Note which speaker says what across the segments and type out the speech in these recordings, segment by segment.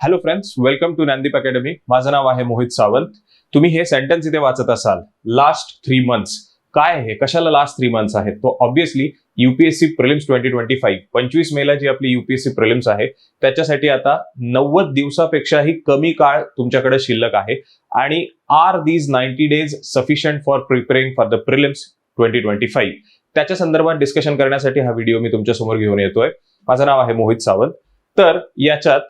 Speaker 1: Hello friends welcome to Gyandeep academy माझं नाव आहे मोहित सावंत. तुम्ही हे सेंटेन्स इथे वाचत असाल. लास्ट थ्री मंथ्स काय आहे कशाला लास्ट थ्री मंथ्स आहेत? तो obviously UPSC prelims twenty twenty five पंचवीस मेला जी आपली युपीएससी प्रिलिम्स आहे त्याच्यासाठी आता नव्वद दिवसापेक्षाही कमी काळ तुमच्याकडे शिल्लक आहे. आणि are these ninety days sufficient for preparing for the prelims twenty twenty five त्याच्या संदर्भात डिस्कशन करण्यासाठी हा व्हिडिओ मी तुमच्यासमोर घेऊन येतोय. माझं नाव आहे मोहित सावंत. तर याच्यात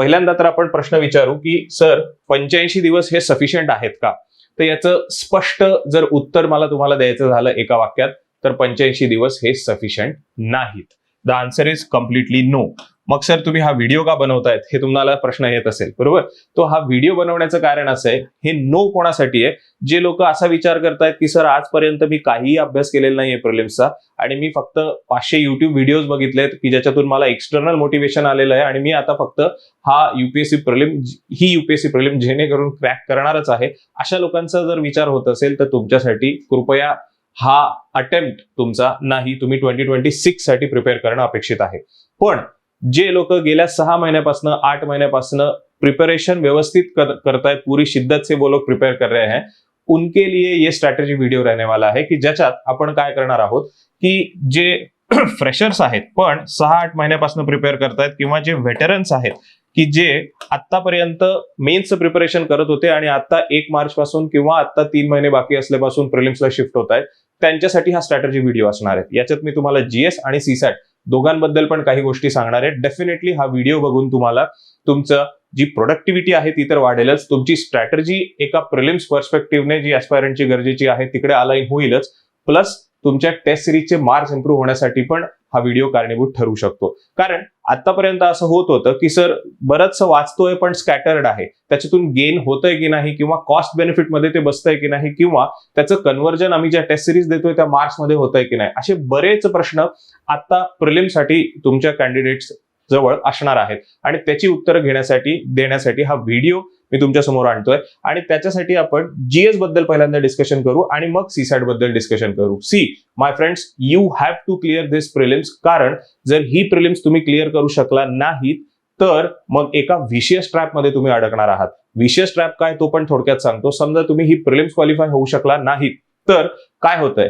Speaker 1: पहिल्यांदा तर आपण प्रश्न विचारू की सर पंच्याऐंशी दिवस हे सफिशियंट आहेत का? तर याचं स्पष्ट जर उत्तर मला तुम्हाला द्यायचं झालं एका वाक्यात तर पंच्याऐंशी दिवस हे सफिशियंट नाहीत. The answer is completely no मग सर तुम्ही हा व्हिडिओ का बनवतायत? हे तुम्हाला प्रश्न येत असेल बरोबर? तो हा व्हिडिओ बनवण्याचं कारण असं आहे हे नो कोणासाठी आहे? जे लोक असा विचार करतायत की सर आजपर्यंत मी काहीही अभ्यास केलेला नाहीये प्रिलिम्सचा आणि मी फक्त पाचशे युट्यूब व्हिडिओज बघितलेत की ज्याच्यातून मला एक्सटर्नल मोटिवेशन आलेलं आहे आणि मी आता फक्त हा युपीएससी प्रिलिम ही युपीएससी प्रिलिम जेणेकरून क्रॅक करणारच आहे. अशा लोकांचा जर विचार होत असेल तर तुमच्यासाठी कृपया हा अटेम्प्ट तुमचा नाही. तुम्ही ट्वेंटी ट्वेंटी सिक्ससाठी प्रिपेअर करणं अपेक्षित आहे. पण जे लोक गेल्या सहा महिन्यापासून आठ महिन्यापासून प्रिपरेशन व्यवस्थित कर, करतायत पूरी शिद्दत से वो लोग प्रिपेयर कर रहे हैं उनके लिए ये स्ट्रॅटेजी व्हिडिओ रहने वाला आहे की ज्याच्यात आपण काय करणार आहोत की जे फ्रेशर्स आहेत पण सहा आठ महिन्यापासून प्रिपेअर करतायत किंवा जे व्हेटरन्स आहेत की जे आतापर्यंत मेन्सचं प्रिपरेशन करत होते आणि आता एक मार्च पासून किंवा आता तीन महिने बाकी असल्यापासून प्रिलिम्सला शिफ्ट होत आहेत त्यांच्यासाठी हा स्ट्रॅटजी व्हिडिओ असणार आहे. याच्यात मी तुम्हाला जीएस आणि सीसॅट दोघांबद्दल पण काही गोष्टी सांगणार आहे. डेफिनेटली हा व्हिडिओ बघून तुम्हाला तुमचं जी प्रोडक्टिव्हिटी आहे ती तर वाढेलच. तुमची स्ट्रॅटर्जी एका प्रिलिम्स पर्स्पेक्टिव्हने जी ॲस्पायरंटची गरजेची आहे तिकडे अलाईन होईलच. प्लस तुमच्या टेस्ट सिरीजचे मार्क्स इम्प्रूव्ह होण्यासाठी पण हा व्हिडिओ कारणीभूत ठरू शकतो. कारण आतापर्यंत असं होत होतं की सर बरंचसं वाचतोय पण स्कॅटर्ड आहे. त्याच्यातून गेन होतंय की नाही किंवा कॉस्ट बेनिफिटमध्ये ते बसतंय की नाही किंवा त्याचं कन्व्हर्जन आम्ही ज्या टेस्ट सिरीज देतोय त्या मार्क्समध्ये होतंय की नाही? असे बरेच प्रश्न आता प्रिलिमसाठी तुमच्या कॅन्डिडेट्स जवळ असणार आहेत. आणि त्याची उत्तरं घेण्यासाठी देण्यासाठी हा व्हिडिओ मी तुमच्यासमोर आणतोय. आणि त्याच्यासाठी आपण जीएसबद्दल पहिल्यांदा डिस्कशन करू आणि मग सी सॅटबद्दल डिस्कशन करू. See my friends you have to clear this prelims कारण जर ही प्रिलिम्स तुम्ही क्लिअर करू शकला नाहीत तर मग एका विशेष ट्रॅपमध्ये तुम्ही अडकणार आहात. विशेष ट्रॅप काय तो पण थोडक्यात सांगतो. समजा तुम्ही ही प्रिलिम्स क्वालिफाय होऊ शकला नाहीत तर काय होतंय?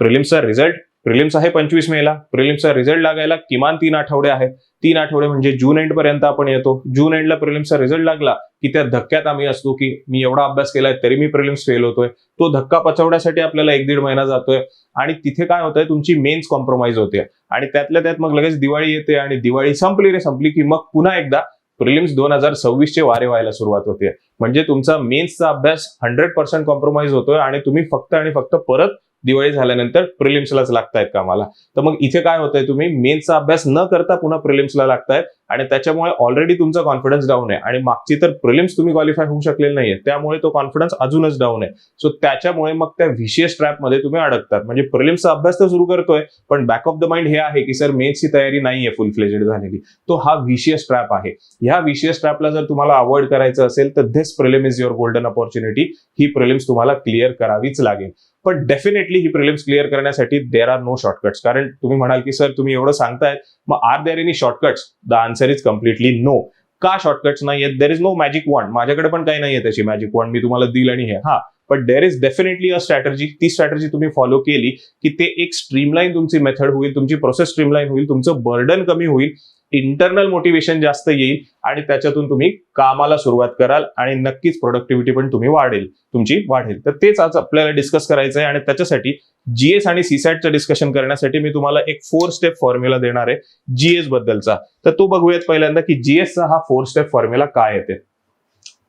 Speaker 1: प्रिलिम्सचा रिझल्ट प्रिलिम्स आहे पंचवीस मेला प्रिलिम्सचा रिझल्ट लागायला किमान तीन आठवडे आहेत. तीन आठवडे म्हणजे जून एंड पर्यंत आपण येतो. जून एंडला प्रिलिम्सचा रिझल्ट लागला की त्या धक्क्यात आम्ही असतो की मी एवढा अभ्यास केलाय तरी मी प्रिलिम्स फेल होतोय. तो धक्का पचवण्यासाठी आपल्याला एक दीड महिना जातोय. आणि तिथे काय होतंय? तुमची मेन्स कॉम्प्रोमाइज होते. आणि त्यातल्या त्यात मग लगेच दिवाळी येते आणि दिवाळी संपली रे संपली की मग पुन्हा एकदा प्रिलिम्स दोन हजार सव्वीसचे वारे व्हायला सुरुवात होते. म्हणजे तुमचा मेन्सचा अभ्यास हंड्रेड पर्सेंट कॉम्प्रोमाइज होतोय आणि तुम्ही फक्त आणि फक्त परत दिवाळी झाल्यानंतर प्रिलिम्सलाच लागतायत कामाला. तर मग इथे काय होतंय तुम्ही? मेन्सचा अभ्यास न करता पुन्हा प्रिलिम्सला लागतायत. आणि त्याच्यामुळे ऑलरेडी तुमचा कॉन्फिडन्स डाऊन आहे. आणि मागची तर प्रिलिम्स तुम्ही क्वालिफाय होऊ शकलेले नाहीये. त्यामुळे तो कॉन्फिडन्स अजूनच डाऊन आहे. सो त्याच्यामुळे मग त्या व्हिशियस ट्रॅपमध्ये तुम्ही अडकतात. म्हणजे प्रिलिम्सचा अभ्यास तर सुरू करतोय पण बॅक ऑफ द माइंड हे आहे की सर मेन्सची तयारी नाहीये फुल फ्लेजेड झालेली. तो हा व्हिशियस ट्रॅप आहे. ह्या व्हिशियस ट्रॅपला जर तुम्हाला अवॉइड करायचं असेल तर this prelim is your golden opportunity he prelims तुम्हाला क्लिअर करावीच लागेल. पण डेफिनेटली ही प्रिलिम्स क्लिअर करण्यासाठी देर आर नो शॉर्टकट्स कारण तुम्ही म्हणाल की सर तुम्ही एवढं सांगतायत. मग are there any shortcuts the answer is completely no का शॉर्टकट्स नाही आहेत there is no magic wand माझ्याकडे पण काही नाहीये त्याची मॅजिक वॉन्ड मी तुम्हाला दिल आणि हे. हा. But there is definitely a strategy ती स्ट्रॅटर्जी तुम्ही फॉलो केली की ते एक स्ट्रीमलाईन तुमची मेथड होईल तुमची प्रोसेस स्ट्रीमलाईन होईल तुमचं बर्डन कमी होईल. इंटरनल मोटिवेशन जास्त येईल आणि त्याच्यातून तुम्ही कामाला सुरुवात कराल आणि नक्कीच प्रोडक्टिव्हिटी पण तुम्ही वाढेल तुमची वाढेल. तर तेच आज आपल्याला डिस्कस करायचं आहे आणि त्याच्यासाठी जीएस आणि सीसॅटचं डिस्कशन करण्यासाठी मी तुम्हाला एक फोर स्टेप फॉर्म्युला देणार आहे जीएस बद्दलचा. तर तो बघूयात पहिल्यांदा की जीएसचा हा फोर स्टेप फॉर्म्युला काय येते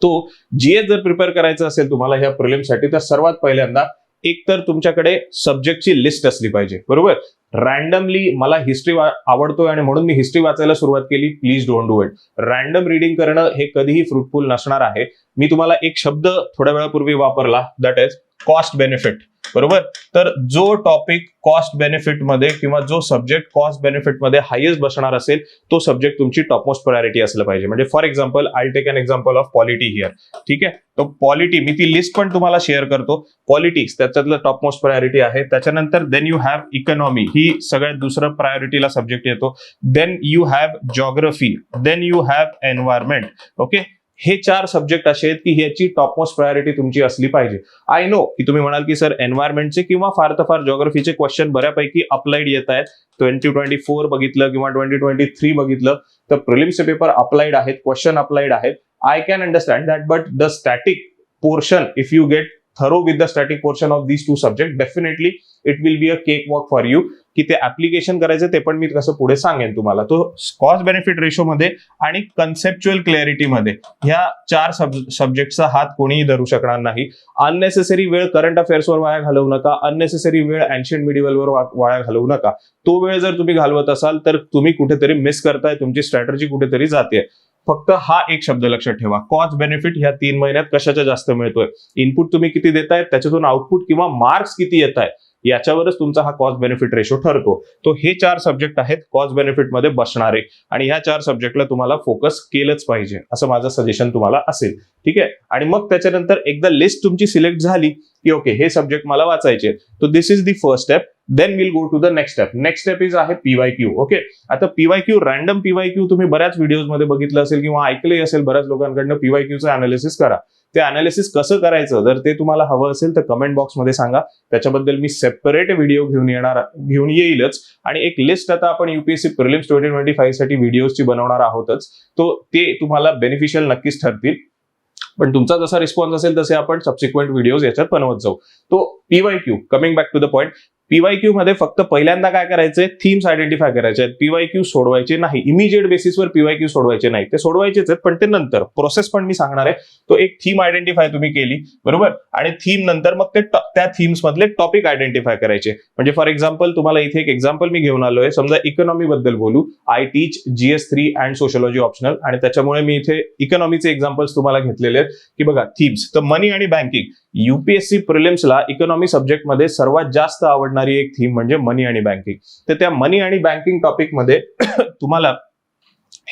Speaker 1: तो. जीएस जर प्रिपेअर करायचा असेल तुम्हाला ह्या प्रिलिमसाठी तर सर्वात पहिल्यांदा एक तर तुमच्याकडे सब्जेक्टची लिस्ट असली पाहिजे. बरोबर? रॅन्डमली मला हिस्ट्री आवडतोय आणि म्हणून मी हिस्ट्री वाचायला सुरुवात केली. Please don't do it random reading करणं हे कधीही फ्रुटफुल नसणार आहे. मी तुम्हाला एक शब्द थोड्या वेळापूर्वी वापरला. दॅट इज कॉस्ट बेनिफिट बरोबर? तर जो टॉपिक कॉस्ट बेनिफिटमध्ये किंवा जो सब्जेक्ट कॉस्ट बेनिफिटमध्ये हायेस्ट बसणार असेल तो सब्जेक्ट तुमची टॉपमोस्ट प्रायोरिटी असलं पाहिजे. म्हणजे for example I take an example of polity here ठीक आहे? तो पॉलिटी मी ती लिस्ट पण तुम्हाला शेअर करतो. पॉलिटिक्स त्याच्यातलं टॉपमोस्ट प्रायोरिटी आहे. त्याच्यानंतर देन यू हॅव इकॉनॉमी ही सगळ्यात दुसरं प्रायोरिटीला सब्जेक्ट येतो. Then you have geography then you have environment okay हे चार सब्जेक्ट असे आहेत की ह्याची टॉपमोस्ट प्रायोरिटी तुमची असली पाहिजे. आय नो की तुम्ही म्हणाल की सर एन्व्हायरमेंटचे किंवा फार तर फार जॉग्रफीचे क्वेश्चन बऱ्यापैकी अप्लाइड येत आहेत. ट्वेंटी ट्वेंटी फोर बघितलं किंवा ट्वेंटी ट्वेंटी थ्री बघितलं तर प्रिलिम्सचे पेपर अप्लाइड आहेत क्वेश्चन अप्लाइड आहेत. I can understand that but the static portion if you get thorough with the static portion of these two subject definitely it will be a cake walk for you की ते application करायचं ते पण मी कसं पुढे सांगेन तुम्हाला. तो कॉस्ट बेनिफिट रेशो मध्ये आणि कन्सेप्च्युअल क्लॅरिटी मध्ये ह्या चार सब्जेक्टचा हात कोणीही धरू शकणार नाही. अननेसेसरी वेळ करंट अफेअर्सवर वाया घालवू नका. अननेसेसरी वेळ अँशियंट मिडिवलवर वाया घालवू नका. तो वेळ जर तुम्ही घालवत असाल तर तुम्ही कुठेतरी मिस करताय तुमची स्ट्रॅटर्जी कुठेतरी जाते फक्त हा एक शब्द लक्षात ठेवा. कॉस्ट बेनिफिट ह्या तीन महिन्यात कशाच्या जास्त मिळतोय? इनपुट तुम्ही किती देताय त्याच्यातून आउटपुट किंवा मार्क्स किती येत आहे याच्यावरच तुमचा हा कॉस्ट बेनिफिट रेशो ठरतो. तो हे चार सब्जेक्ट आहेत कॉस्ट बेनिफिटमध्ये बसणारे. आणि ह्या चार सब्जेक्टला तुम्हाला फोकस केलंच पाहिजे. असं माझं सजेशन तुम्हाला असेल. ठीक आहे? आणि मग त्याच्यानंतर एकदा लिस्ट तुमची सिलेक्ट झाली की ओके हे सब्जेक्ट मला वाचायचे. तो this is the first step then will go to the next step next step is आहे पीवाय क्यू ओके आता P Y Q random P Y Q तुम्ही बऱ्याच व्हिडिओमध्ये बघितलं असेल किंवा ऐकलंही असेल बऱ्याच लोकांकडनं पीवाय क्यूचं अनालिसिस करा. ते अनालिसिस कसं करायचं? जर ते तुम्हाला हवं असेल तर कमेंट बॉक्समध्ये सांगा. त्याच्याबद्दल मी सेपरेट व्हिडिओ घेऊन येणार घेऊन येईलच. आणि एक लिस्ट आता आपण युपीएससी प्रिलिम्स ट्वेंटी ट्वेंटी फाईव्हसाठी व्हिडिओची बनवणार आहोतच. तो ते तुम्हाला बेनिफिशियल नक्कीच ठरतील. पण तुमचा जसा रिस्पॉन्स असेल तसे आपण सबसिक्वेंट व्हिडिओज याच्यात बनवत जाऊ. तो PYQ coming back to the point PYQ मध्ये फक्त पहिल्यांदा काय करायचंय? थीम्स आयडेंटिफाय करायचे आहेत पीवाय क्यू सोडवायचे नाही. इमिजिएट बेसिसवर पीवाय क्यू सोडवायचे नाही. ते सोडवायचेच आहेत पण ते नंतर. प्रोसेस पण मी सांगणार आहे. तो एक थीम आयडेंटिफाय तुम्ही केली बरोबर? आणि थीम नंतर मग ते त्या थीम्स मधले टॉपिक आयडेंटिफाय करायचे. म्हणजे फॉर एक्झाम्पल तुम्हाला इथे एक एक्झाम्पल मी घेऊन आलोय. समजा इकॉनॉमी बद्दल बोलू. I teach GS three and sociology optional आणि त्याच्यामुळे मी इथे इकॉनॉमीचे एक्झाम्पल्स तुम्हाला घेतलेले आहेत. की बघा थीम्स तर मनी आणि बँकिंग युपीएससी प्रिलिम्सला इकॉनॉमी सब्जेक्टमध्ये सर्वात जास्त आवडणारी एक थीम म्हणजे मनी आणि बँकिंग तर त्या मनी आणि बँकिंग टॉपिकमध्ये तुम्हाला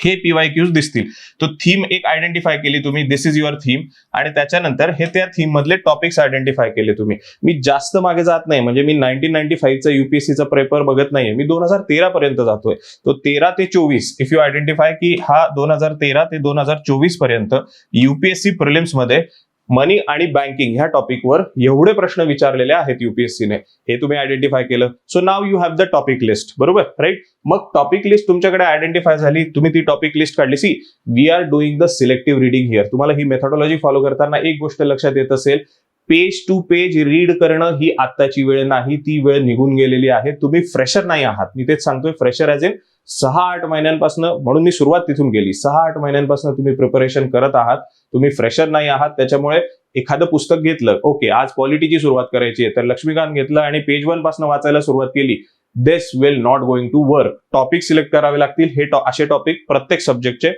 Speaker 1: हे पीवाय क्यूज दिसतील. तो थीम एक आयडेंटिफाय केली तुम्ही. दिस इज युअर थीम आणि त्याच्यानंतर हे त्या थीम मधले टॉपिक्स आयडेंटिफाय केले तुम्ही. मी जास्त मागे जात नाही. म्हणजे मी नाईन्टीन नाईन्टी फाईव्हचा युपीएससीचा पेपर बघत नाहीये. मी दोन हजार तेरा पर्यंत जातोय. तो तेरा ते चोवीस. इफ यू आयडेंटिफाय की हा दोन हजार तेरा ते दोन हजार चोवीसपर्यंत युपीएससी प्रिलिम्समध्ये मनी आणि बँकिंग ह्या टॉपिकवर एवढे प्रश्न विचारलेले आहेत युपीएससीने हे तुम्ही आयडेंटिफाय केलं. So now you have the topic list बरोबर? राईट मग टॉपिक लिस्ट तुमच्याकडे आयडेंटिफाय झाली. तुम्ही ती टॉपिक लिस्ट काढली. See we are doing the selective reading here तुम्हाला ही मेथॉडॉलॉजी फॉलो करताना एक गोष्ट लक्षात येत असेल. पेज टू पेज रीड करणं ही आत्ताची वेळ नाही. ती वेळ निघून गेलेली आहे. तुम्ही फ्रेशर नाही आहात. मी तेच सांगतोय. फ्रेशर ॲज एन सहा आठ महिन्यांपासून म्हणून मी सुरुवात तिथून केली. सहा आठ महिन्यांपासून तुम्ही प्रिपरेशन करत आहात तुम्ही फ्रेशर नाही आहात त्याच्यामुळे एखादं पुस्तक घेतलं ओके आज पॉलिटीची सुरुवात करायची आहे तर लक्ष्मीकांत घेतलं आणि पेज वनपासून वाचायला सुरुवात केली. This will not going to work topic select करावे लागतील. हे असे टॉपिक प्रत्येक सब्जेक्टचे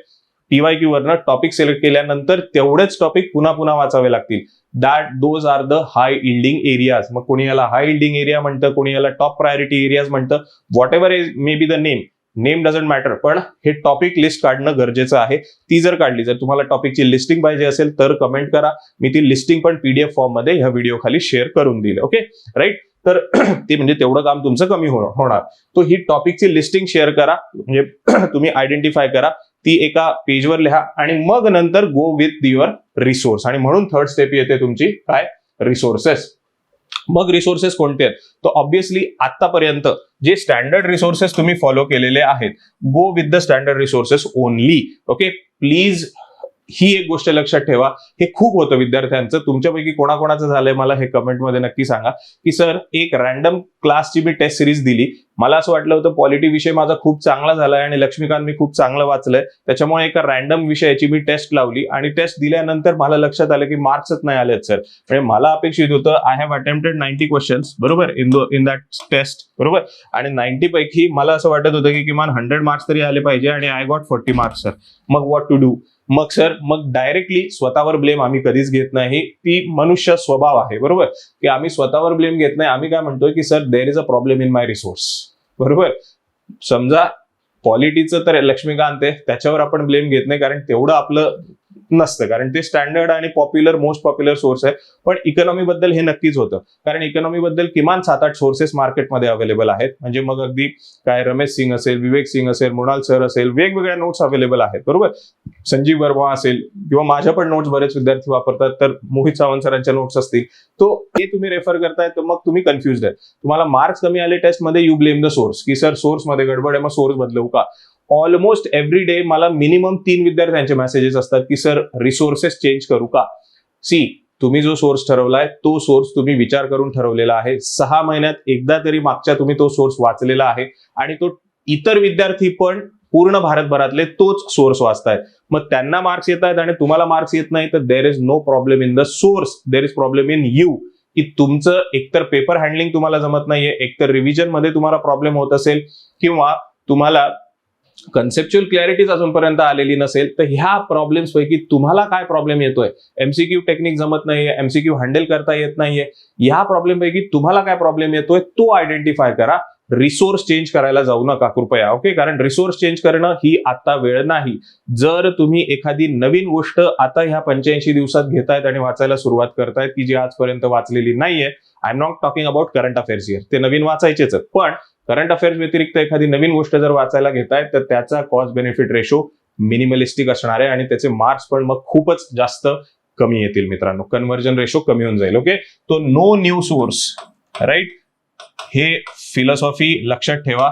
Speaker 1: टीवाय क्यू वरनं टॉपिक सिलेक्ट केल्यानंतर तेवढेच टॉपिक पुन्हा पुन्हा वाचावे लागतील. That those are the high yielding areas मग कोणी याला हाय इल्डिंग एरिया म्हणतं कोणी याला टॉप प्रायोरिटी एरियाज म्हणतं whatever is maybe the name name doesn't matter पण हे टॉपिक लिस्ट काढणं गरजेचं आहे. ती जर काढली जर तुम्हाला टॉपिकची लिस्टिंग पाहिजे असेल तर कमेंट करा. मी ती लिस्टिंग पण पीडीएफ फॉर्ममध्ये ह्या व्हिडिओ खाली शेअर करून दिली ओके राईट तर ते म्हणजे तेवढं काम तुमचं कमी हो-, होणार. तो ही टॉपिकची लिस्टिंग शेअर करा म्हणजे तुम्ही आयडेंटिफाय करा. ती एका पेजवर लिहा आणि मग नंतर गो विथ युअर रिसोर्स आणि म्हणून थर्ड स्टेप येते तुमची काय? रिसोर्सेस मग रिसोर्सेस कोणते आहेत? तर ऑब्व्हियसली आतापर्यंत जे स्टँडर्ड रिसोर्सेस तुम्ही फॉलो केलेले आहेत go with the standard resources only okay please ही एक गोष्ट लक्षात ठेवा. हे खूप होतं विद्यार्थ्यांचं. तुमच्यापैकी कोणाकोणाचं झालंय मला हे कमेंटमध्ये नक्की सांगा. की सर एक रॅन्डम क्लासची मी टेस्ट सिरीज दिली. मला असं वाटलं होतं पॉलिटी विषय माझा खूप चांगला झालाय आणि लक्ष्मीकांत मी खूप चांगलं वाचलंय. त्याच्यामुळे एका रॅन्डम विषयाची मी टेस्ट लावली आणि टेस्ट दिल्यानंतर मला लक्षात आलं की मार्क्सच नाही आलेत सर. म्हणजे मला अपेक्षित होतं I have attempted ninety questions बरोबर? In the in that test बरोबर? आणि नाईन्टी पैकी मला असं वाटत होतं की किमान हंड्रेड मार्क्स तरी आले पाहिजे आणि I got forty marks sir. मग व्हॉट टू डू मग सर मग डायरेक्टली स्वतःवर ब्लेम आम्ही कधीच घेत नाही. ती मनुष्य स्वभाव आहे बरोबर? की आम्ही स्वतःवर ब्लेम घेत नाही. आम्ही काय म्हणतोय की sir there is a problem in my resource बरोबर? समजा क्वालिटीचं तर लक्ष्मीकांत आहे त्याच्यावर आपण ब्लेम घेत नाही कारण तेवढं आपलं नसतं. कारण ते स्टँडर्ड आणि पॉप्युलर मोस्ट पॉप्युलर सोर्स आहे. पण इकॉनॉमी बद्दल हे नक्कीच होतं. कारण इकॉनॉमी बद्दल किमान सात आठ सोर्सेस मार्केटमध्ये अवेलेबल आहेत. म्हणजे मग अगदी काय रमेश सिंग असेल विवेक सिंग असेल मृणाल सर असेल वेगवेगळ्या नोट्स अवेलेबल आहेत. बरोबर? संजीव वर्मा असेल किंवा माझ्या पण नोट्स बरेच विद्यार्थी वापरतात तर मोहित सावंत सरांच्या नोट्स असतील. तो हे तुम्ही रेफर करताय तर मग तुम्ही कन्फ्युज आहे. तुम्हाला मार्क्स कमी आले टेस्टमध्ये यू ब्लेम द सोर्स की सर सोर्समध्ये गडबड आहे मग सोर्स बदलवू का? ऑलमोस्ट एव्हरी डे मला मिनिमम तीन विद्यार्थ्यांचे मेसेजेस असतात की सर रिसोर्सेस चेंज करू का? सी तुम्ही जो सोर्स ठरवलाय तो सोर्स तुम्ही विचार करून ठरवलेला आहे. सहा महिन्यात एकदा तरी मागच्या तुम्ही तो सोर्स वाचलेला आहे. आणि तो इतर विद्यार्थी पण पूर्ण भारतभरातले तोच सोर्स वाचतायत. मग त्यांना मार्क्स येत आहेत आणि तुम्हाला मार्क्स येत नाही तर there is no problem in the source there is problem in you की तुमचं एकतर पेपर हँडलिंग तुम्हाला जमत नाहीये एकतर रिव्हिजनमध्ये तुम्हाला प्रॉब्लेम होत असेल किंवा तुम्हाला कन्सेप्च्युअल क्लॅरिटीज अजूनपर्यंत आलेली नसेल तर ह्या प्रॉब्लेम्स पैकी तुम्हाला काय प्रॉब्लेम येतोय? एमसीक्यू टेक्निक जमत नाहीये एमसीक्यू हँडल करता येत नाहीये. ह्या प्रॉब्लेम पैकी तुम्हाला काय प्रॉब्लेम येतोय? तो आयडेंटिफाय करा. रिसोर्स चेंज करायला जाऊ नका कृपया ओके कारण रिसोर्स चेंज करणं ही आता वेळ नाही. जर तुम्ही एखादी नवीन गोष्ट आता ह्या पंच्याऐंशी दिवसात घेतायत आणि वाचायला सुरुवात करतायत की जी आजपर्यंत वाचलेली नाहीये I am not talking about current affairs year ते नवीन वाचायचेच पण करंट अफेअर्स व्यतिरिक्त एखादी नवीन गोष्ट जर वाचायला घेताय तर त्याचा कॉस्ट बेनिफिट रेशो मिनिमलिस्टिक असणार आहे आणि त्याचे मार्क्स पण मग खूपच जास्त कमी येतील मित्रांनो. कन्व्हर्जन रेशो कमी होऊन जाईल. ओके तो नो न्यू सोर्स राईट हे फिलॉसॉफी लक्षात ठेवा.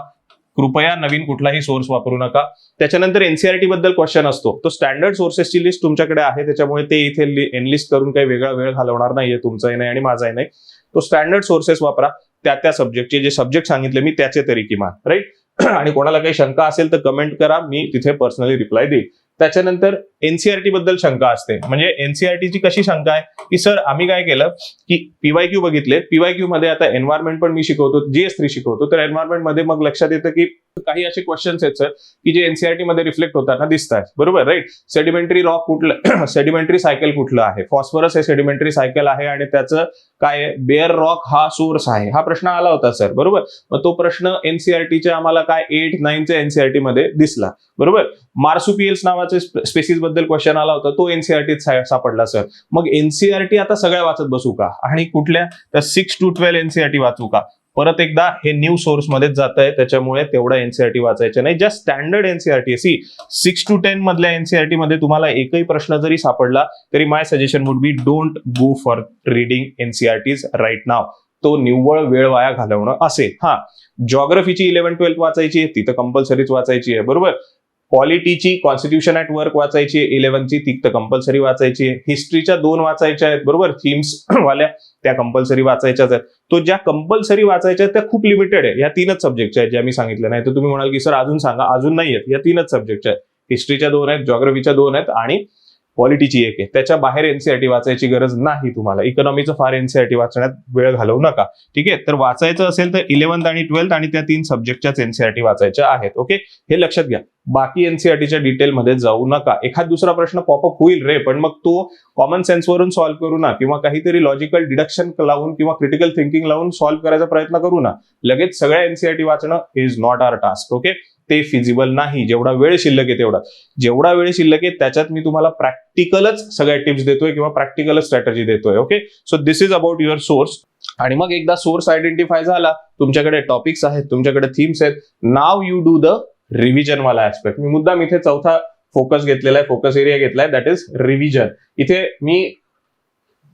Speaker 1: कृपया नवीन कुठलाही सोर्स वापरू नका. त्याच्यानंतर एनसीआरटी बद्दल क्वेश्चन असतो. तो स्टँडर्ड सोर्सेसची लिस्ट तुमच्याकडे आहे. त्याच्यामुळे ते इथे एनलिस्ट करून काही वेगळा वेळ घालवणार नाहीये. तुमचाही नाही आणि माझाही नाही. तो स्टँडर्ड सोर्सेस वापरा. त्या त्या सब्जेक्टचे जे सब्जेक्ट सांगितले मी त्याचे तरी किमान. राईट आणि कोणाला काही शंका असेल तर कमेंट करा. मी तिथे पर्सनली रिप्लाय देईल त्याच्यानंतर एनसीआरटी बद्दल शंका असते. म्हणजे एनसीआरटीची कशी शंका आहे? की सर आम्ही काय केलं की पीवाय क्यू बघितले. पीवाय क्यू मध्ये आता एन्व्हायरमेंट पण मी शिकवतो जीएस थ्री शिकवतो. तर एन्व्हायरमेंटमध्ये मग लक्षात येतं की काही असे क्वेश्चन्स आहेत सर की जे एनसीआरटी मध्ये रिफ्लेक्ट होताना दिसत आहेत बरोबर राईट सेडिमेंटरी रॉक कुठलं सेडिमेंटरी सायकल कुठलं आहे? फॉस्फरस हे सेडिमेंटरी सायकल आहे आणि त्याचं काय बेअर रॉक हा सोर्स आहे. हा प्रश्न आला होता सर. बरोबर? मग तो प्रश्न एनसीआरटीच्या आम्हाला काय एट नाईनच्या एनसीआरटी मध्ये दिसला. बरोबर? मार्सुपियल्स नावाचं स्पेसिसबद्दल क्वेश्चन आला होता तो एनसीआरटीत सापडला सर मग एनसीआरटी आता सगळ्या वाचत बसू का? आणि कुठल्या? त्या सिक्स टू ट्वेल्व एनसीआरटी वाचू का? परत एकदा हे न्यू सोर्स मध्येच जात आहे त्याच्यामुळे तेवढा एनसीआरटी वाचायचे नाही. ज्या standard NCERT C six to ten मधल्या एनसीआरटी मध्ये तुम्हाला एकही प्रश्न जरी सापडला तरी my suggestion would be don't go for reading NCERTs right now तो निव्वळ वेळ वाया घालवणं असेल. हा. जॉग्रफीची इलेव्हन ट्वेल्थ वाचायची आहे ती तर कंपल्सरीच वाचायची आहे. बरोबर? पॉलिटीची कॉन्स्टिट्यूशन ऍट वर्क वाचायची इलेव्हनची ती तर कंपल्सरी वाचायची आहे. हिस्ट्रीच्या दोन वाचायच्या आहेत बरोबर? थीम्स वाल्या त्या कंपल्सरी वाचायच्याच आहेत. तो ज्या कंपल्सरी वाचायच्या आहेत त्या खूप लिमिटेड आहे. या तीनच सब्जेक्टच्या आहेत ज्या मी सांगितल्या नाही तर तुम्ही म्हणाल की सर अजून सांगा. अजून नाही आहेत. या तीनच सब्जेक्टच्या आहेत. हिस्ट्रीच्या दोन आहेत जॉग्रफीच्या दोन आहेत आणि पॉलिटीची एक आहे. त्याच्या बाहेर एनसीआरटी वाचायची गरज नाही तुम्हाला. इकॉनॉमीचं फार एनसीआरटी वाचण्यात वेळ घालवू नका. ठीक आहे? तर वाचायचं असेल तर इलेव्हन्थ आणि ट्वेल्थ आणि त्या तीन सब्जेक्टच्याच एनसीआरटी वाचायच्या आहेत. ओके हे लक्षात घ्या. बाकी एनसीआरटीच्या डिटेलमध्ये जाऊ नका. एखाद दुसरा प्रश्न पॉपअप होईल रे पण मग तो कॉमन सेन्सवरून सॉल्व्ह करू ना. किंवा काहीतरी लॉजिकल डिडक्शन लावून किंवा क्रिटिकल थिंकिंग लावून सॉल्व्ह करायचा प्रयत्न करू ना. लगेच सगळ्या एनसीआरटी वाचणं is not our task okay ते फिजिबल नाही. जेवढा वेळ शिल्लक आहे तेवढा. जेवढा वेळ शिल्लक आहे त्याच्यात मी तुम्हाला प्रॅक्टिकलच सगळ्या टिप्स देतोय किंवा प्रॅक्टिकलच स्ट्रॅटेजी देतोय okay so this is about your source आणि मग एकदा सोर्स आयडेंटिफाय झाला तुमच्याकडे टॉपिक्स आहेत तुमच्याकडे थीम्स आहेत now you do the revision वाला ऍस्पेक्ट मी मुद्दाम इथे चौथा फोकस घेतलेला आहे फोकस एरिया घेतलाय दॅट इज रिव्हिजन इथे मी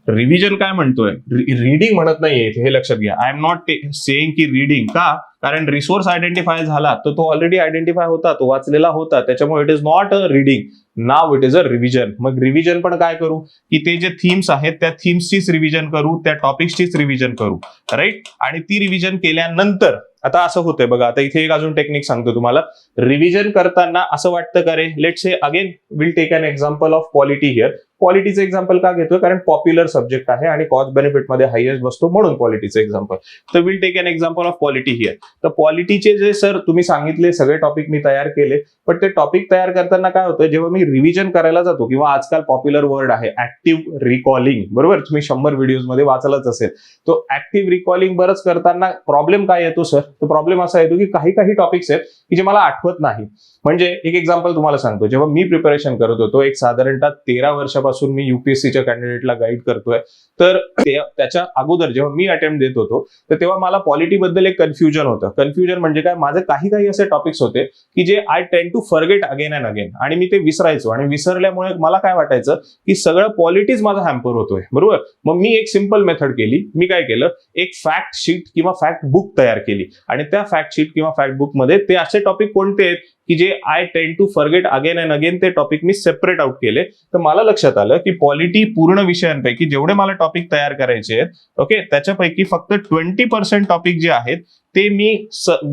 Speaker 1: रिव्हिजन काय म्हणतोय? रीडिंग म्हणत नाहीये इथे हे लक्षात घ्या. आय एम नॉट सेईंग की रीडिंग का कारण रिसोर्स आयडेंटिफाय झाला तर तो ऑलरेडी आयडेंटिफाय होता तो वाचलेला होता. त्याच्यामुळे it is not a reading now it is a revision मग रिव्हिजन पण काय करू? की ते जे थीम्स आहेत त्या थीम्सचीच रिव्हिजन करू त्या टॉपिक्सचीच रिव्हिजन करू. राईट आणि ती रिव्हिजन केल्यानंतर आता असं होतंय बघा. आता इथे एक अजून टेक्निक सांगतो तुम्हाला. रिव्हिजन करताना असं वाटतं का रे? Let say again will take an example of quality here क्वालिटीचं एक्झाम्पल का घेतोय? कारण पॉप्युलर सब्जेक्ट आहे आणि कॉस्ट बेनिफिटमध्ये हायएस्ट बसतो म्हणून क्वालिटीचं एक्झाम्पल तर will take an example of quality here तर क्वालिटीचे जे सर तुम्ही सांगितले सगळे टॉपिक मी तयार केले. पण ते टॉपिक तयार करताना काय होतं? जेव्हा मी रिव्हिजन करायला जातो किंवा आजकाल पॉप्युलर वर्ड आहे ऍक्टिव्ह रिकॉलिंग बरोबर? तुम्ही शंभर व्हिडिओजमध्ये वाचलाच असेल. तो ऍक्टिव्ह रिकॉलिंग बरंच करताना प्रॉब्लेम काय येतो सर तो प्रॉब्लेम असा येतो की काही काही टॉपिक्स आहेत की जे मला आठवत नाही. म्हणजे एक एक्झाम्पल तुम्हाला सांगतो. जेव्हा मी प्रिपरेशन करत होतो एक साधारणतः तेरा वर्षापासून मी युपीएससीच्या कॅन्डिडेटला गाईड करतोय. तर ते- त्याच्या अगोदर जेव्हा मी अटेम्प्ट देत होतो तर तेव्हा मला पॉलिटीबद्दल एक कन्फ्युजन होतं. कन्फ्युजन म्हणजे काय? माझे काही काही असे टॉपिक्स होते की जे I tend to forget again and again आणि मी ते विसरायचो. आणि विसरल्यामुळे मला काय वाटायचं की सगळं पॉलिटीज माझा हॅम्पर होतोय. बरोबर? मग मी एक सिंपल मेथड केली. मी काय केलं? एक फॅक्ट शीट किंवा फॅक्ट बुक तयार केली. आणि त्या फॅक्ट शीट किंवा फॅक्ट बुकमध्ये ते असे टॉपिक कोणते आहेत की जे I tend to forget again and again ते टॉपिक मी सेपरेट आउट केले. तर मला लक्षात आलं की पॉलिटी पूर्ण विषयांपैकी जेवढे मला टॉपिक तयार करायचे आहेत ओके त्याच्यापैकी फक्त ट्वेंटी पर्सेंट टॉपिक जे आहेत ते मी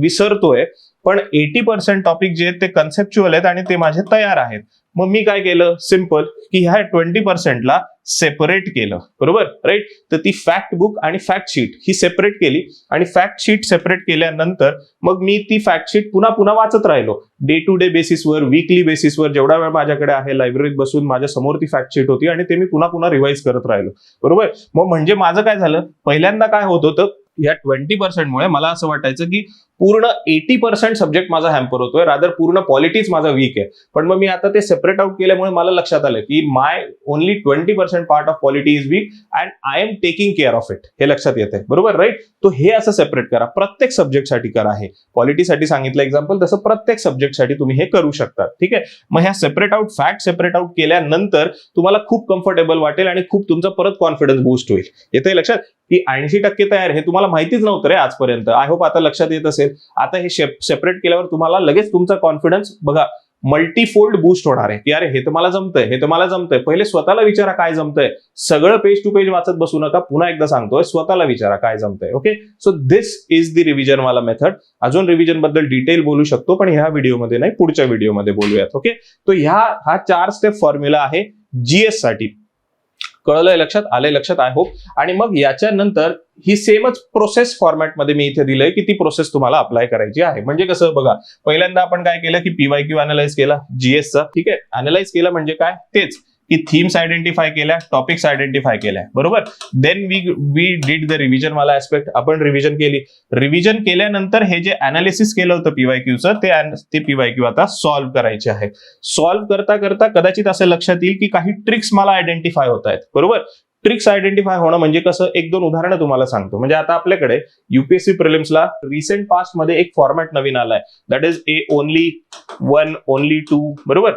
Speaker 1: विसरतोय. पण एटी पर्सेंट टॉपिक जे आहेत ते कन्सेप्च्युअल आहेत आणि ते माझे तयार आहेत. मग मी काय केलं? सिंपल की ह्या ट्वेंटी पर्सेंटला सेपरेट केलं. बरोबर? राईट तर ती फॅक्ट बुक आणि फॅक्ट शीट ही सेपरेट केली. आणि फॅक्ट शीट सेपरेट केल्यानंतर मग मी ती फॅक्ट शीट पुन्हा पुन्हा वाचत राहिलो. डे टू डे बेसिसवर वीकली बेसिसवर जेवढा वेळ माझ्याकडे आहे लायब्ररीत बसून माझ्यासमोर ती फॅक्ट शीट होती आणि ते मी पुन्हा पुन्हा रिवाईज करत राहिलो. बरोबर? मग म्हणजे माझं काय झालं? पहिल्यांदा काय होत होतं? या ट्वेंटी पर्सेंटमुळे मला असं वाटायचं की पूर्ण एटी पर्सेंट सब्जेक्ट माझा हॅम्पर होतोय. रादर पूर्ण पॉलिटीच माझा वीक आहे. पण मग मी आता ते सेपरेट आउट केल्यामुळे मला लक्षात आलं की my only twenty percent part of polity is weak and I am taking care of it हे लक्षात येते बरोबर? राईट तो हे असं सेपरेट करा. प्रत्येक सब्जेक्टसाठी करा हे. क्वालिटीसाठी सांगितलं एक्झाम्पल तसं प्रत्येक सब्जेक्टसाठी तुम्ही हे करू शकता. ठीक आहे? मग ह्या separate out fact separate out केल्यानंतर तुम्हाला खूप कम्फर्टेबल वाटेल आणि खूप तुमचा परत कॉन्फिडन्स बूस्ट होईल. येते लक्षात? की ऐंशी टक्के तयार हे तुम्हाला माहितीच नव्हतं रे आजपर्यंत. आय होप आता लक्षात येत असेल. आता हे सेपरेट केल्यावर तुम्हाला लगेच तुमचा कॉन्फिडन्स बघा मल्टीफोल्ड बूस्ट होणार आहे. की अरे हे तर मला जमतंय हे तर मला जमतंय. पहिले स्वतःला विचारा काय जमतंय. सगळं पेज टू पेज वाचत बसू नका. पुन्हा एकदा सांगतोय स्वतःला विचारा काय जमतंय okay so this is the revision वाला मेथड अजून रिव्हिजनबद्दल डिटेल बोलू शकतो पण ह्या व्हिडिओमध्ये नाही पुढच्या व्हिडिओमध्ये बोलूयात ओके तो ह्या हा चार स्टेप फॉर्म्युला आहे जीएससाठी. कळलंय लक्षात आलंय लक्षात आय होप आणि मग याच्यानंतर ही सेमच प्रोसेस फॉर्मॅटमध्ये मी इथे दिलंय की ती प्रोसेस तुम्हाला अप्लाय करायची आहे. म्हणजे कसं बघा पहिल्यांदा आपण काय केलं की पीवाय क्यू अनालाइज केला जीएसचा ठीक आहे? अनालाइज केलं म्हणजे काय? तेच. की थीम्स आयडेंटिफाय केल्या टॉपिक्स आयडेंटिफाय केल्या. बरोबर? Then we we did the revision वाला ऍस्पेक्ट आपण रिव्हिजन केली. रिव्हिजन केल्यानंतर हे जे अनालिसिस केलं होतं पीवाय क्यूचं ते ते पीवाय क्यू आता सॉल्व्ह करायचे आहे. सॉल्व्ह करता करता कदाचित असं लक्षात येईल की काही ट्रिक्स मला आयडेंटिफाय होत आहेत. बरोबर? ट्रिक्स आयडेंटिफाय होणं म्हणजे कसं? एक दोन उदाहरणं तुम्हाला सांगतो. म्हणजे आता आपल्याकडे युपीएससी प्रिलिम्सला रिसेंट पास्टमध्ये एक फॉर्मॅट नवीन आलाय. That is A only one only two बरोबर?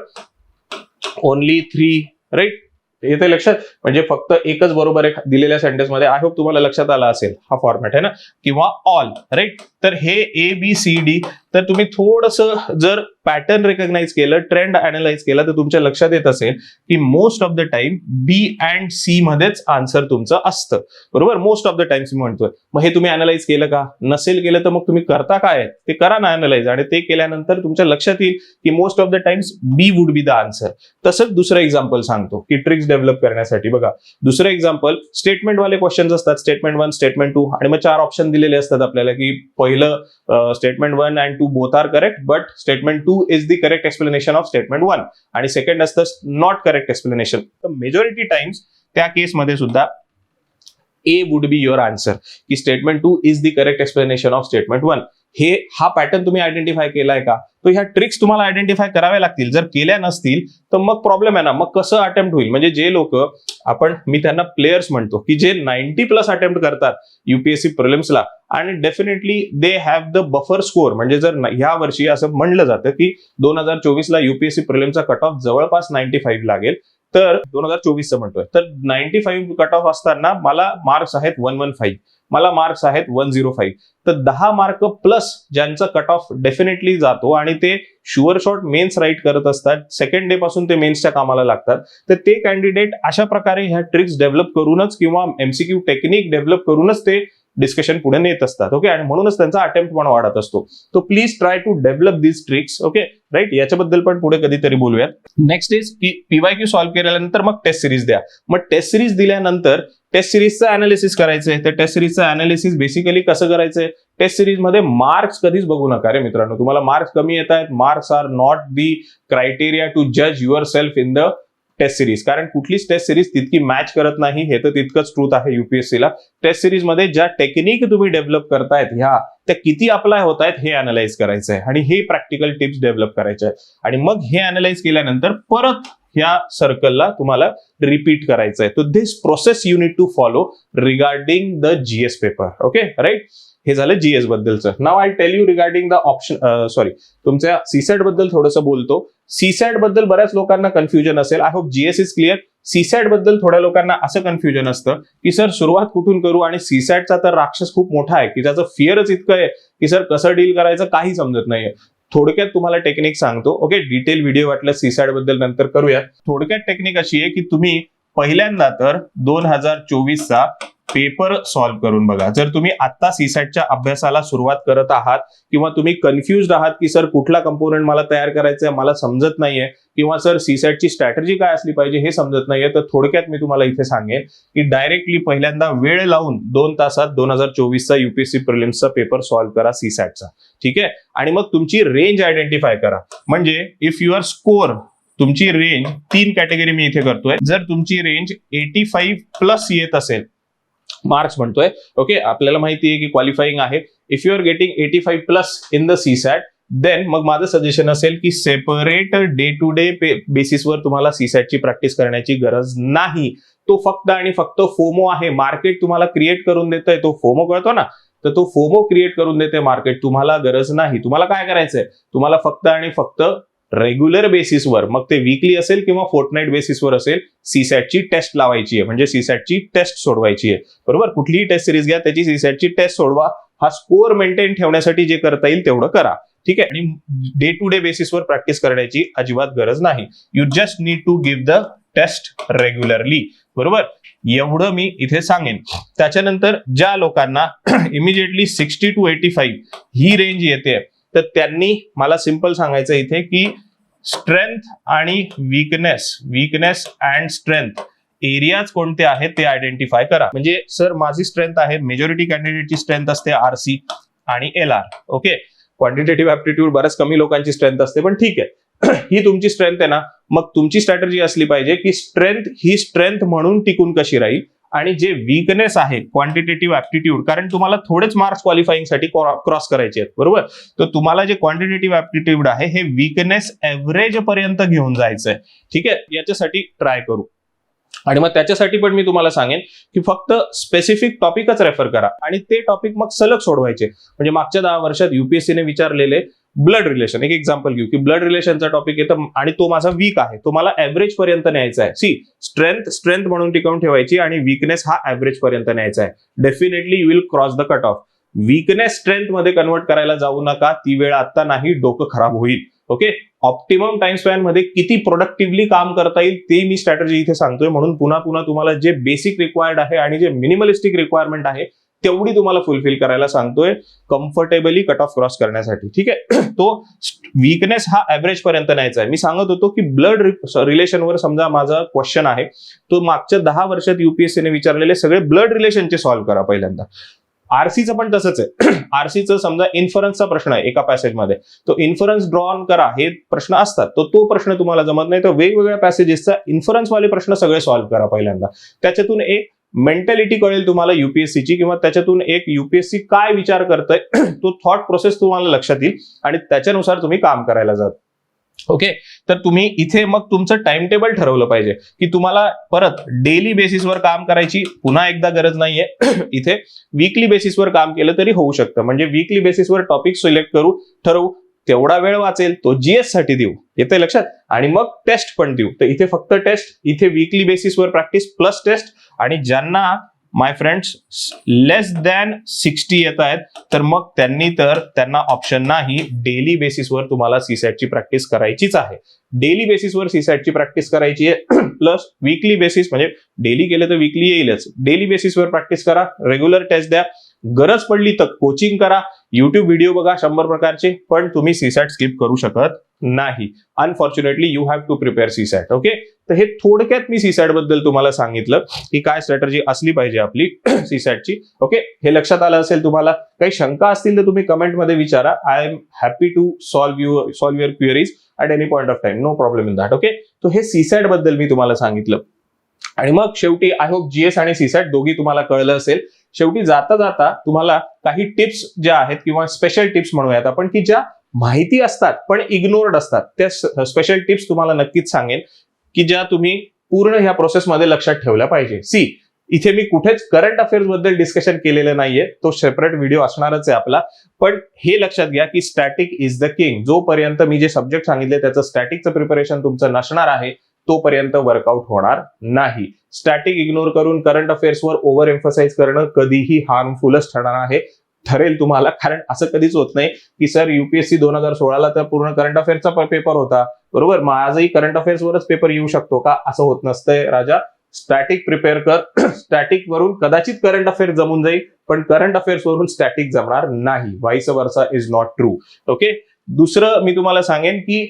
Speaker 1: ओनली थ्री राईट येते लक्षात म्हणजे फक्त एकच बरोबर आहे दिलेल्या सेंटेन्समध्ये आय होप तुम्हाला लक्षात आला असेल हा फॉर्मॅट आहे ना? किंवा ऑल राईट तर हे ए बी सी डी तर तुम्ही थोडस जर पॅटर्न रेकग्नाइज केलं ट्रेंड अनालाइज केला तर तुमच्या लक्षात येत असेल की most of the time B and C मध्येच आन्सर तुमचं असतं. बरोबर? मोस्ट ऑफ द टाइम्स मी म्हणतोय. मग हे तुम्ही अनालाइज केलं का? नसेल केलं तर मग तुम्ही करता काय? ते करा ना अनालाइज आणि ते केल्यानंतर तुमच्या लक्षात येईल की most of the times B would be the answer तसंच दुसरं एक्झाम्पल सांगतो. की ट्रिक्स डेव्हलप करण्यासाठी. बघा. दुसरं एक्झाम्पल स्टेटमेंट वाले क्वेश्चन्स असतात. स्टेटमेंट वन स्टेटमेंट टू आणि मग चार ऑप्शन दिलेले असतात आपल्याला की पहिलं statement one and two both are correct but statement two is the correct explanation of statement one आणि सेकंड असतं नॉट करेक्ट एक्सप्लेनेशन तर मेजॉरिटी टाइम्स त्या केसमध्ये सुद्धा A would be your answer की statement two is the correct explanation of statement one हे हा pattern तुम्ही आयडेंटिफाय केलाय का? तर ह्या ट्रिक्स तुम्हाला आयडेंटिफाय कराव्या लागतील. जर केल्या नसतील तर मग प्रॉब्लेम आहे ना. मग कसं अटेम्प्ट होईल? म्हणजे जे लोक आपण मी त्यांना प्लेयर्स म्हणतो की जे नाईन्टी प्लस अटेम्प्ट करतात युपीएससी प्रिलिम्सला आणि definitely they have the buffer score म्हणजे जर ह्या वर्षी असं म्हणलं जातं की दोन हजार चोवीसला युपीएससी प्रिलिमचा कट ऑफ जवळपास नाईन्टी फाईव्ह लागेल. तर दोन हजार चोवीसचं म्हणतोय. तर नाईन्टी फाईव्ह कट ऑफ असताना मला मार्क्स आहेत वन वन फाईव्ह मला मार्क्स आहेत वन झिरो फाईव्ह तर दहा मार्क प्लस ज्यांचा कट ऑफ डेफिनेटली जातो आणि ते शुअर शॉट मेन्स राईट करत असतात. सेकंड डे पासून ते मेन्सच्या कामाला लागतात. तर ते कॅन्डिडेट अशा प्रकारे ह्या ट्रिक्स डेव्हलप करूनच किंवा एमसीक्यू टेक्निक डेव्हलप करूनच ते डिस्कशन पुढे नेत असतात ओके आणि म्हणूनच त्यांचा अटेम्प्ट पण वाढत असतो. तो please try to develop this tricks okay right याच्याबद्दल पण पुढे कधीतरी बोलूयात. Next is P Y Q solve केल्यानंतर मग टेस्ट सिरीज द्या. मग टेस्ट सिरीज दिल्यानंतर टेस्ट सिरीजचं अनालिसिस करायचंय. तर टेस्ट सिरीजचं अनालिसिस बेसिकली कसं करायचंय? टेस्ट सिरीजमध्ये मार्क्स कधीच बघू नका रे मित्रांनो. तुम्हाला मार्क्स कमी येत आहेत marks are not the criteria to जज yourself in the test series कारण कुठलीच टेस्ट सिरीज तितकी मॅच करत नाही हे तर तितकंच ट्रूथ आहे युपीएससीला टेस्ट सिरीजमध्ये ज्या टेक्निक तुम्ही डेव्हलप करतायत ह्या त्या किती अप्लाय होत आहेत हे अनालाइज करायचं आहे आणि हे प्रॅक्टिकल टिप्स डेव्हलप करायचे आहेत आणि मग हे अनालाइज केल्यानंतर परत ह्या सर्कलला तुम्हाला रिपीट करायचं आहे तर this process you need to follow regarding the GS paper okay right हे झालं GS बद्दलचं. Now I tell you regarding the option sorry तुमच्या सीसेटबद्दल थोडंसं बोलतो. सीसॅटबद्दल बऱ्याच लोकांना कन्फ्युजन असेल. I hope GS is clear सीसॅटबद्दल थोड्या लोकांना असं कन्फ्युजन असतं की सर सुरुवात कुठून करू? आणि सीसॅटचा तर राक्षस खूप मोठा आहे की त्याचं फिअरच इतकं आहे की सर कसं डील करायचं काही समजत नाहीये. थोडक्यात तुम्हाला टेक्निक सांगतो. ओके डिटेल व्हिडिओ वाटलं सीसॅटबद्दल नंतर करूया. थोडक्यात टेक्निक अशी आहे की तुम्ही पहिल्यांदा तर दोन हजार चोवीसचा पेपर सॉल्व्ह करून बघा. जर तुम्ही आता सीसॅटच्या अभ्यासाला सुरुवात करत आहात किंवा तुम्ही कन्फ्युज आहात की सर कुठला कंपोनंट मला तयार करायचा आहे? मला समजत नाहीये. किंवा सर सीसॅटची स्ट्रॅटेजी काय असली पाहिजे? हे समजत नाहीये. तर थोडक्यात मी तुम्हाला इथे सांगेन की डायरेक्टली पहिल्यांदा वेळ लावून दोन तासात दोन हजार चोवीसचा युपीएससी प्रिलिम्सचा पेपर सॉल्व्ह करा सीसॅटचा ठीक आहे? आणि मग तुमची रेंज आयडेंटिफाय करा. म्हणजे इफ युअर स्कोअर तुमची रेंज तीन कॅटेगरी मी इथे करतोय. जर तुमची रेंज एटी फाईव्ह प्लस येत असेल मार्क्स म्हणतोय ओके आपल्याला माहिती आहे की क्वालिफाईंग आहे. If you are getting eighty five plus in the CSAT then मग माझं सजेशन असेल की सेपरेट डे टू डे बेसिसवर तुम्हाला सीसॅटची प्रॅक्टिस करण्याची गरज नाही. तो फक्त आणि फक्त फोमो आहे. मार्केट तुम्हाला क्रिएट करून देतोय. तो फोमो कळतो ना? तर तो फोमो क्रिएट करून देते मार्केट तुम्हाला गरज नाही. तुम्हाला काय करायचंय? तुम्हाला फक्त आणि फक्त रेग्युलर बेसिसवर मग ते वीकली असेल किंवा फोर्टनाईट बेसिसवर असेल सीसॅटची टेस्ट लावायची आहे. म्हणजे सीसॅटची टेस्ट सोडवायची आहे. बरोबर? कुठलीही टेस्ट सिरीज घ्या त्याची सीसॅटची टेस्ट सोडवा. हा स्कोअर मेंटेन ठेवण्यासाठी जे करता येईल तेवढं करा. ठीक आहे? आणि डे टू डे बेसिसवर प्रॅक्टिस करण्याची अजिबात गरज नाही. You just need to give the test regularly बरोबर? एवढं मी इथे सांगेन. त्याच्यानंतर ज्या लोकांना immediately sixty two eighty five ही रेंज येते तर त्यांनी मला सिंपल सांगायचं इथे की स्ट्रेंथ आणि weakness weakness and strength areas कोणते आहेत ते आयडेंटिफाय करा. म्हणजे सर माझी स्ट्रेंथ आहे मेजॉरिटी कॅन्डिडेटची स्ट्रेंथ असते आरसी आणि L R okay quantitative aptitude बऱ्याच कमी लोकांची स्ट्रेंथ असते पण ठीक आहे. ही तुमची स्ट्रेंथ आहे ना मग तुमची स्ट्रॅटजी असली पाहिजे की स्ट्रेंथ ही स्ट्रेंथ म्हणून टिकून कशी राहील? आणि जे वीकनेस आहे क्वांटिटेटिव्ह ऍप्टिट्यूड कारण तुम्हाला थोडेच मार्क्स क्वालिफाईंगसाठी क्रॉस करायचे आहेत बरोबर? तर तुम्हाला जे क्वांटिटेटिव्ह ऍप्टिट्यूड आहे हे वीकनेस एव्हरेज पर्यंत घेऊन जायचंय. ठीक आहे? याच्यासाठी ट्राय करू. आणि मग त्याच्यासाठी पण मी तुम्हाला सांगेन की फक्त स्पेसिफिक टॉपिकच रेफर करा. आणि ते टॉपिक मग सलग सोडवायचे. म्हणजे मागच्या दहा वर्षात युपीएससीने विचारलेले ब्लड रिलेशन एक एक्झाम्पल घेऊ की ब्लड रिलेशनचा टॉपिक येतं आणि तो माझा वीक आहे. तो मला ऍव्हरेज पर्यंत न्यायचा आहे. सी स्ट्रेंथ स्ट्रेंथ म्हणून टिकवून ठेवायची आणि वीकनेस हा ऍव्हरेज पर्यंत न्यायचा आहे. Definitely you will cross the cut off weakness स्ट्रेंथमध्ये convert करायला जाऊ नका. ती वेळ आता नाही. डोकं खराब होईल. ओके ऑप्टिमम टाइम स्पॅनमध्ये किती प्रोडक्टिव्हली काम करता येईल ते मी स्ट्रॅटेजी इथे सांगतोय. म्हणून पुन्हा पुन्हा तुम्हाला जे बेसिक रिक्वायर्ड आहे आणि जे मिनिमलिस्टिक रिक्वायरमेंट आहे तेवढी तुम्हाला फुलफिल करायला सांगतोय कम्फर्टेबली कट ऑफ क्रॉस करण्यासाठी. ठीक आहे? तो वीकनेस हा ऍव्हरेज पर्यंत न्यायचा आहे. मी सांगत होतो की ब्लड रिलेशनवर समजा माझा क्वेश्चन आहे तो मागच्या दहा वर्षात युपीएससीने विचारलेले सगळे ब्लड रिलेशनचे सॉल्व्ह करा पहिल्यांदा. आरसीचं पण तसंच आहे. आरसीचं समजा इन्फरन्सचा प्रश्न आहे एका पॅसेजमध्ये तो इन्फरन्स ड्रॉ ऑन करा हे प्रश्न असतात. तो तो प्रश्न तुम्हाला जमत नाही. तर वेगवेगळ्या पॅसेजेसचा इन्फरन्सवाले प्रश्न सगळे सॉल्व्ह करा पहिल्यांदा. त्याच्यातून एक मेंटॅलिटी कळेल तुम्हाला युपीएससीची किंवा त्याच्यातून एक युपीएससी काय विचार करतंय तो थॉट प्रोसेस तुम्हाला लक्षात येईल आणि त्याच्यानुसार तुम्ही काम करायला जात ओके तर तुम्ही इथे मग तुमचं टाइम टेबल ठरवलं पाहिजे की तुम्हाला परत डेली बेसिसवर काम करायची पुन्हा एकदा गरज नाहीये. इथे वीकली बेसिसवर काम केलं तरी होऊ शकतं. म्हणजे वीकली बेसिसवर टॉपिक सिलेक्ट करू ठरवू. तेवढा वेळ वाचेल तो जीएससाठी देऊ. येते लक्षात? आणि मग टेस्ट पण देऊ. तर इथे फक्त टेस्ट इथे वीकली बेसिसवर प्रॅक्टिस प्लस टेस्ट आणि ज्यांना my friends less than sixty येत आहेत तर मग त्यांनी तर त्यांना ऑप्शन नाही डेली बेसिसवर तुम्हाला सीसॅटची प्रॅक्टिस करायचीच आहे. डेली बेसिसवर सीसॅटची प्रॅक्टिस करायची आहे प्लस वीकली बेसिस म्हणजे डेली केलं तर वीकली येईलच. डेली बेसिसवर प्रॅक्टिस करा रेग्युलर टेस्ट द्या. गरज पडली तर कोचिंग करा. युट्यूब व्हिडिओ बघा शंभर प्रकारचे पण तुम्ही सीसॅट स्किप करू शकत नाही. Unfortunately you have to prepare CSAT okay तर हे थोडक्यात मी सीसॅटबद्दल तुम्हाला सांगितलं की काय स्ट्रॅटर्जी असली पाहिजे आपली सीसॅटची ओके हे लक्षात आलं असेल तुम्हाला काही शंका असतील तर तुम्ही कमेंटमध्ये विचारा. I am happy to solve you solve your queries at any point of time no problem in that okay तर हे सीसॅटबद्दल मी तुम्हाला सांगितलं. आणि मग शेवटी आय होप जीएस आणि सीसॅट दोघी तुम्हाला कळलं असेल शेवटी जाता जाता तुम्हाला काही टिप्स ज्या आहेत किंवा स्पेशल टिप्स म्हणूयात आपण की ज्या माहिती असतात पण इग्नोर्ड असतात त्या स्पेशल टिप्स तुम्हाला नक्कीच सांगेन की ज्या तुम्ही पूर्ण ह्या प्रोसेसमध्ये लक्षात ठेवल्या पाहिजे. सी इथे मी कुठेच करंट अफेअर्सबद्दल डिस्कशन केलेलं नाहीये तो सेपरेट व्हिडिओ असणारच आहे आपला पण हे लक्षात घ्या की स्टॅटिक इज द किंग जोपर्यंत मी जे सब्जेक्ट सांगितले त्याचं स्टॅटिकचं प्रिपरेशन तुमचं नसणार आहे तोपर्यंत वर्कआउट होणार नाही. स्टॅटिक इग्नोर करून करंट अफेअर्सवर ओव्हर एम्फसाइज करणं कधीही हार्मफुलच ठरणार आहे ठरेल तुम्हाला. कारण असं कधीच होत नाही की सर युपीएससी दोन हजार सोळाला तर पूर्ण करंट अफेअर्सचा पेपर होता. बरोबर? मग आजही करंट अफेअर्सवरच पेपर येऊ शकतो का? असं होत नसतंय राजा. स्टॅटिक प्रिपेअर कर. स्टॅटिक वरून कदाचित करंट अफेअर जमून जाईल पण करंट अफेअर्स वरून स्टॅटिक जमणार नाही. Vice versa is not true okay दुसरं मी तुम्हाला सांगेन की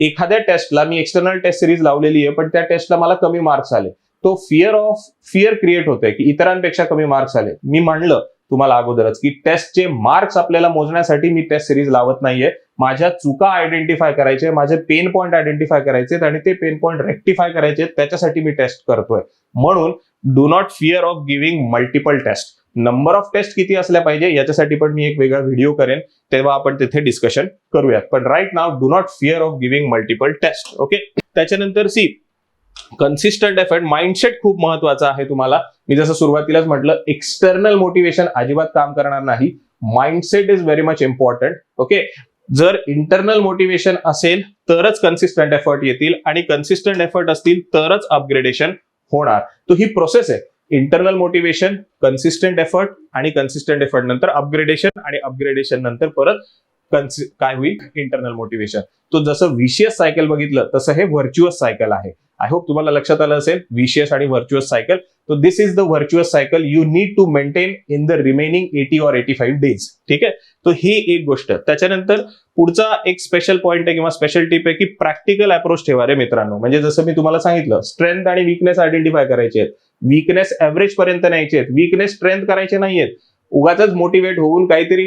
Speaker 1: एखाद्या टेस्टला मी एक्सटर्नल टेस्ट सिरीज लावलेली आहे पण त्या टेस्टला मला कमी मार्क्स आले. तो फिअर ऑफ फिअर क्रिएट होतोय की इतरांपेक्षा कमी मार्क्स आले. मी म्हणलं तुम्हाला अगोदरच की टेस्टचे मार्क्स आपल्याला मोजण्यासाठी मी टेस्ट सिरीज लावत नाहीये. माझ्या चुका आयडेंटिफाय करायचे माझे पेन पॉईंट आयडेंटिफाय करायचे आणि ते पेन पॉईंट रेक्टिफाय करायचे त्याच्यासाठी मी टेस्ट करतोय. म्हणून do not fear of giving multiple test number of test किती असल्या पाहिजे याच्यासाठी पण मी एक वेगळा व्हिडिओ करेन. तेव्हा आपण तिथे डिस्कशन करूयात. पण right now do not fear of giving multiple test okay त्याच्यानंतर सी कन्सिस्टंट एफर्ट माइंडसेट खूप महत्त्वाचा आहे तुम्हाला. मी जसं सुरुवातीलाच म्हटलं एक्सटर्नल मोटिवेशन अजिबात काम करणार नाही. Mindset is very much important okay जर इंटरनल मोटिवेशन असेल तरच कन्सिस्टंट एफर्ट येतील. आणि कन्सिस्टंट एफर्ट असतील तरच अपग्रेडेशन होणार. तो ही प्रोसेस आहे. इंटरनल मोटिवेशन कन्सिस्टंट एफर्ट आणि कन्सिस्टंट एफर्ट नंतर अपग्रेडेशन आणि अपग्रेडेशन नंतर परत कन्सि काय होईल? इंटरनल मोटिवेशन तो जसं विशियस सायकल बघितलं तसं हे व्हर्च्युअस सायकल आहे. आय होप तुम्हाला लक्षात आलं असेल विशियस आणि व्हर्च्युअस सायकल तो this is the virtuous cycle you need to maintain in the remaining eighty or eighty five days ठीक आहे? तो ही एक गोष्ट. त्याच्यानंतर पुढचा एक स्पेशल पॉईंट आहे किंवा स्पेशल टिप आहे की प्रॅक्टिकल अप्रोच ठेवा रे मित्रांनो. म्हणजे जसं मी तुम्हाला सांगितलं स्ट्रेंथ आणि विकनेस आयडेंटिफाय करायचे आहेत. वीकनेस एव्हरेज पर्यंत न्यायचे आहेत. विकनेस स्ट्रेंथ करायचे नाहीयेत. उगाच मोटिवेट होऊन काहीतरी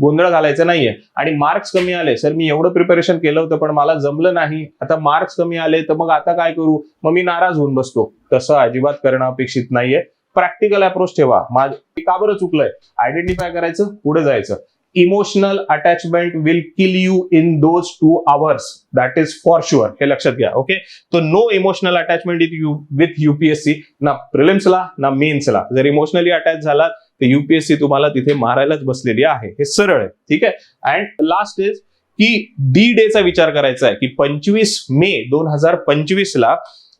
Speaker 1: गोंधळ घालायचं नाहीये. आणि मार्क्स कमी आले. सर मी एवढं प्रिपरेशन केलं होतं पण मला जमलं नाही. आता मार्क्स कमी आले तर मग आता काय करू? मग मी नाराज होऊन बसतो. तसं अजिबात करणं अपेक्षित नाहीये. प्रॅक्टिकल अप्रोच ठेवा. माझं का बरं चुकलंय? आयडेंटिफाय करायचं पुढे जायचं. Emotional attachment will kill you in those two hours that is for sure हे लक्षात घ्या ओके तो नो इमोशनल अटॅचमेंट इथ यू विथ युपीएससी ना प्रिलिम्सला ना मेन्सला जर इमोशनली अटॅच झाला तर युपीएससी तुम्हाला तिथे मारायलाच बसलेली आहे. हे सरळ आहे ठीक आहे? अँड लास्ट इज की डी डेचा विचार करायचा आहे की पंचवीस मे दोन हजार पंचवीस ला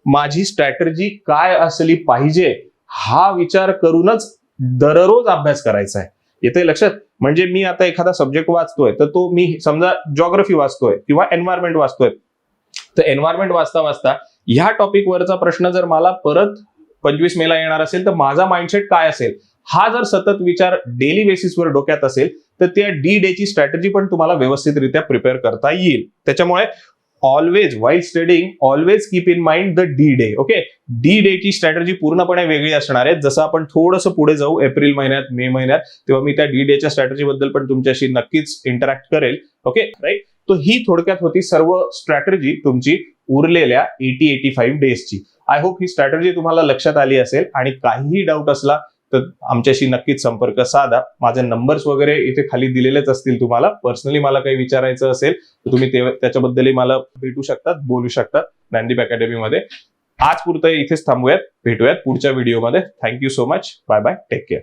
Speaker 1: माझी स्ट्रॅटर्जी काय असली पाहिजे हा विचार करूनच दररोज अभ्यास करायचा आहे. येते लक्षात? म्हणजे मी आता एखादा सब्जेक्ट वाचतोय तर तो मी समजा जॉग्रफी वाचतोय किंवा एन्व्हायरमेंट वाचतोय. तर एन्व्हायरमेंट वाचता वाचता ह्या टॉपिक वरचा प्रश्न जर मला परत पंचवीस मेला येणार असेल तर माझा माइंडसेट काय असेल? हा जर सतत विचार डेली बेसिसवर डोक्यात असेल तर त्या डी डेची स्ट्रॅटेजी पण तुम्हाला व्यवस्थितरित्या प्रिपेअर करता येईल. त्याच्यामुळे always while studying always keep in mind the D day okay D day ची स्ट्रॅटर्जी पूर्णपणे वेगळी असणार आहे. जसं आपण थोडंसं पुढे जाऊ एप्रिल महिन्यात मे महिन्यात तेव्हा मी त्या डी डेच्या स्ट्रॅटर्जी बद्दल पण तुमच्याशी नक्कीच इंटरॅक्ट करेल ओके राईट तो ही थोडक्यात होती सर्व स्ट्रॅटर्जी तुमची उरलेल्या एटी एटी फाईव्ह डेजची आय होप ही स्ट्रॅटर्जी तुम्हाला लक्षात आली असेल आणि काहीही डाऊट असला तर आमच्याशी नक्कीच संपर्क साधा. माझे नंबर्स वगैरे इथे खाली दिलेलेच असतील तुम्हाला. पर्सनली मला काही विचारायचं असेल तर तुम्ही त्याच्याबद्दलही मला भेटू शकतात बोलू शकतात ज्ञानदीप अकॅडमीमध्ये आज पुरतं इथेच थांबूयात भेटूयात पुढच्या व्हिडिओमध्ये thank you so much bye bye take care